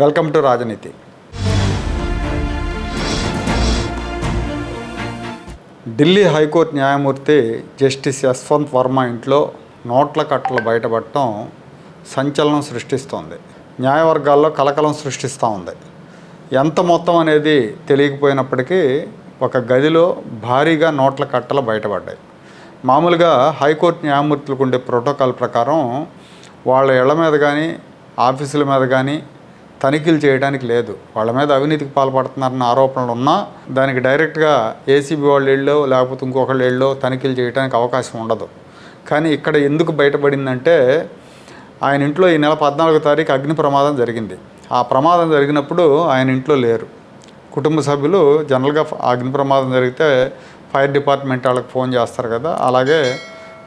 Welcome to Rajneeti. Delhi high court న్యాయమూర్తి justice Yashwant Varma ఇంట్లో నోట్ల కట్టలు బయటపడటం సంచలనం సృష్టిస్తోంది. న్యాయవర్గాల్లో కలకలం సృష్టిస్తూ ఉంది. ఎంత మొత్తం అనేది తెలియకపోయినప్పటికీ ఒక గదిలో భారీగా నోట్ల కట్టలు బయటపడ్డాయి. మామూలుగా హైకోర్టు న్యాయమూర్తులకు ఉండే ప్రోటోకాల్ ప్రకారం వాళ్ళ ఇళ్ళ మీద కానీ ఆఫీసుల మీద కానీ తనిఖీలు చేయడానికి లేదు. వాళ్ళ మీద అవినీతికి పాల్పడుతున్నారన్న ఆరోపణలు ఉన్నా దానికి డైరెక్ట్గా ఏసీబీ వాళ్ళు ఇళ్ళో లేకపోతే ఇంకొకళ్ళు ఇళ్ళో తనిఖీలు చేయడానికి అవకాశం ఉండదు. కానీ ఇక్కడ ఎందుకు బయటపడిందంటే ఆయన ఇంట్లో ఈ నెల పద్నాలుగో తారీఖు అగ్ని ప్రమాదం జరిగింది. ఆ ప్రమాదం జరిగినప్పుడు ఆయన ఇంట్లో లేరు. కుటుంబ సభ్యులు జనరల్గా అగ్ని ప్రమాదం జరిగితే ఫైర్ డిపార్ట్మెంట్ వాళ్ళకి ఫోన్ చేస్తారు కదా. అలాగే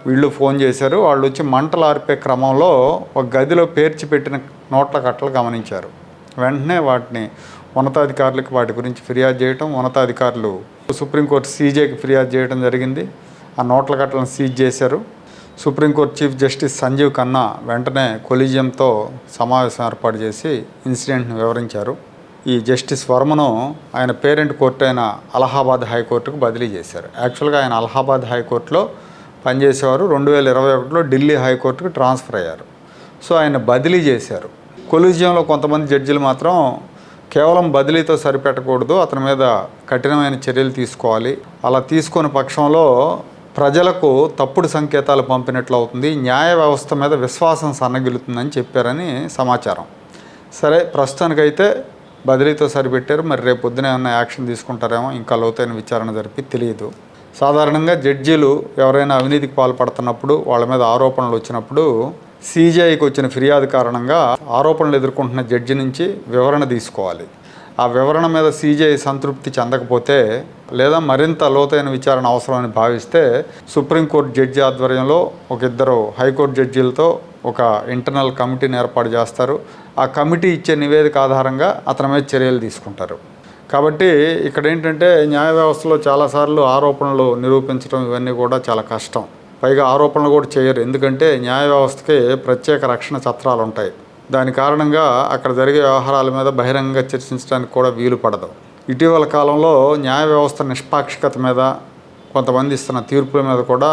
వీళ్ళు ఫోన్ చేశారు. వాళ్ళు వచ్చి మంటలు ఆర్పే క్రమంలో ఒక గదిలో పేర్చి పెట్టిన నోట్ల కట్టలు గమనించారు. వెంటనే వాటిని ఉన్నతాధికారులకు వాటి గురించి ఫిర్యాదు చేయటం ఉన్నతాధికారులు సుప్రీంకోర్టు సీజేకి ఫిర్యాదు చేయడం జరిగింది. ఆ నోట్ల కట్టలను సీజ్ చేశారు. Supreme court chief justice Sanjiv Khanna వెంటనే కొలీజియంతో సమావేశం ఏర్పాటు చేసి ఇన్సిడెంట్ను వివరించారు. ఈ జస్టిస్ వర్మను ఆయన పేరెంట్ కోర్టు అయిన అలహాబాద్ హైకోర్టుకు బదిలీ చేశారు. యాక్చువల్గా ఆయన అలహాబాద్ హైకోర్టులో పనిచేసేవారు. రెండు వేల ఇరవై ఒకటిలో ఢిల్లీ హైకోర్టుకు ట్రాన్స్ఫర్ అయ్యారు. సో ఆయన బదిలీ చేశారు. కొలిజియంలో కొంతమంది జడ్జిలు మాత్రం కేవలం బదిలీతో సరిపెట్టకూడదు అతని మీద కఠినమైన చర్యలు తీసుకోవాలి. అలా తీసుకుని పక్షంలో ప్రజలకు తప్పుడు సంకేతాలు పంపినట్లు అవుతుంది. న్యాయ వ్యవస్థ మీద విశ్వాసం సన్నగిలుతుందని చెప్పారని సమాచారం. సరే ప్రస్తుతానికైతే బదిలీతో సరిపెట్టారు. మరి రేపు పొద్దున ఏమైనా యాక్షన్ తీసుకుంటారేమో ఇంకా లోతైన విచారణ జరిపి తెలియదు. సాధారణంగా జడ్జీలు ఎవరైనా అవినీతికి పాల్పడుతున్నప్పుడు వాళ్ళ మీద ఆరోపణలు వచ్చినప్పుడు సీజీఐకి వచ్చిన ఫిర్యాదు కారణంగా ఆరోపణలు ఎదుర్కొంటున్న జడ్జి నుంచి వివరణ తీసుకోవాలి. ఆ వివరణ మీద సిజిఐ సంతృప్తి చెందకపోతే లేదా మరింత లోతైన విచారణ అవసరమని భావిస్తే సుప్రీంకోర్టు జడ్జి ఆధ్వర్యంలో ఒక ఇద్దరు హైకోర్టు జడ్జీలతో ఒక ఇంటర్నల్ కమిటీని ఏర్పాటు చేస్తారు. ఆ కమిటీ ఇచ్చే నివేదిక ఆధారంగా అతని మీద చర్యలు తీసుకుంటారు. కాబట్టి ఇక్కడ ఏంటంటే న్యాయ వ్యవస్థలో చాలాసార్లు ఆరోపణలు నిరూపించడం ఇవన్నీ కూడా చాలా కష్టం. పైగా ఆరోపణలు కూడా చేయరు. ఎందుకంటే న్యాయ వ్యవస్థకి ప్రత్యేక రక్షణ చత్రాలు ఉంటాయి. దాని కారణంగా అక్కడ జరిగే వ్యవహారాల మీద బహిరంగంగా చర్చించడానికి కూడా వీలు పడదు. ఇటీవల కాలంలో న్యాయ వ్యవస్థ నిష్పాక్షికత మీద కొంతమంది ఇస్తున్న తీర్పుల మీద కూడా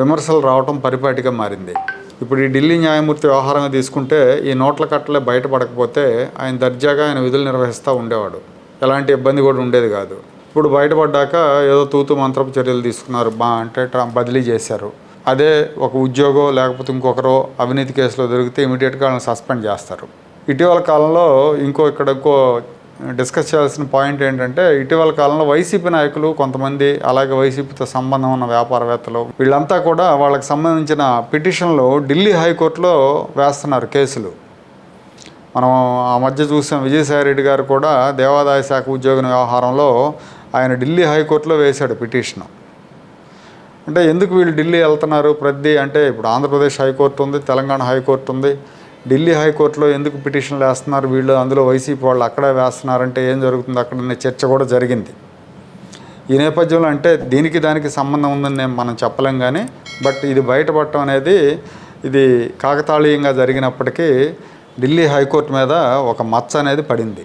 విమర్శలు రావటం పరిపాటిగా మారింది. ఇప్పుడు ఈ ఢిల్లీ న్యాయమూర్తి వ్యవహారంగా తీసుకుంటే ఈ నోట్ల కట్టలే బయటపడకపోతే ఆయన దర్జాగా ఆయన విధులు నిర్వహిస్తూ ఉండేవాడు. ఎలాంటి ఇబ్బంది కూడా ఉండేది కాదు. ఇప్పుడు బయటపడ్డాక ఏదో తూతు మంత్రపు చర్యలు తీసుకున్నారు. బా అంటే బదిలీ చేశారు. అదే ఒక ఉద్యోగం లేకపోతే ఇంకొకరో అవినీతి కేసులో దొరికితే ఇమీడియట్గా వాళ్ళని సస్పెండ్ చేస్తారు. ఇటీవల కాలంలో ఇంకో ఇక్కడ ఇంకో డిస్కస్ చేయాల్సిన పాయింట్ ఏంటంటే ఇటీవల కాలంలో వైసీపీ నాయకులు కొంతమంది అలాగే వైసీపీతో సంబంధం ఉన్న వ్యాపారవేత్తలు వీళ్ళంతా కూడా వాళ్ళకి సంబంధించిన పిటిషన్లు ఢిల్లీ హైకోర్టులో వేస్తున్నారు కేసులు. మనం ఆ మధ్య చూసాం విజయసాయి రెడ్డి గారు కూడా దేవాదాయ శాఖ ఉద్యోగం వ్యవహారంలో ఆయన ఢిల్లీ హైకోర్టులో వేశాడు పిటిషన్. అంటే ఎందుకు వీళ్ళు ఢిల్లీ వెళ్తున్నారు? ప్రతి అంటే ఇప్పుడు ఆంధ్రప్రదేశ్ హైకోర్టు ఉంది తెలంగాణ హైకోర్టు ఉంది. ఢిల్లీ హైకోర్టులో ఎందుకు పిటిషన్లు వేస్తున్నారు? వీళ్ళు అందులో వైసీపీ వాళ్ళు అక్కడే వేస్తున్నారంటే ఏం జరుగుతుంది? అక్కడనే చర్చ కూడా జరిగింది. ఈ నేపథ్యంలో అంటే దీనికి దానికి సంబంధం ఉందని నేను మనం చెప్పలేం కానీ బట్ ఇది బయటపడటం అనేది ఇది కాకతాళీయంగా జరిగినప్పటికీ ఢిల్లీ హైకోర్టు మీద ఒక మచ్చ అనేది పడింది.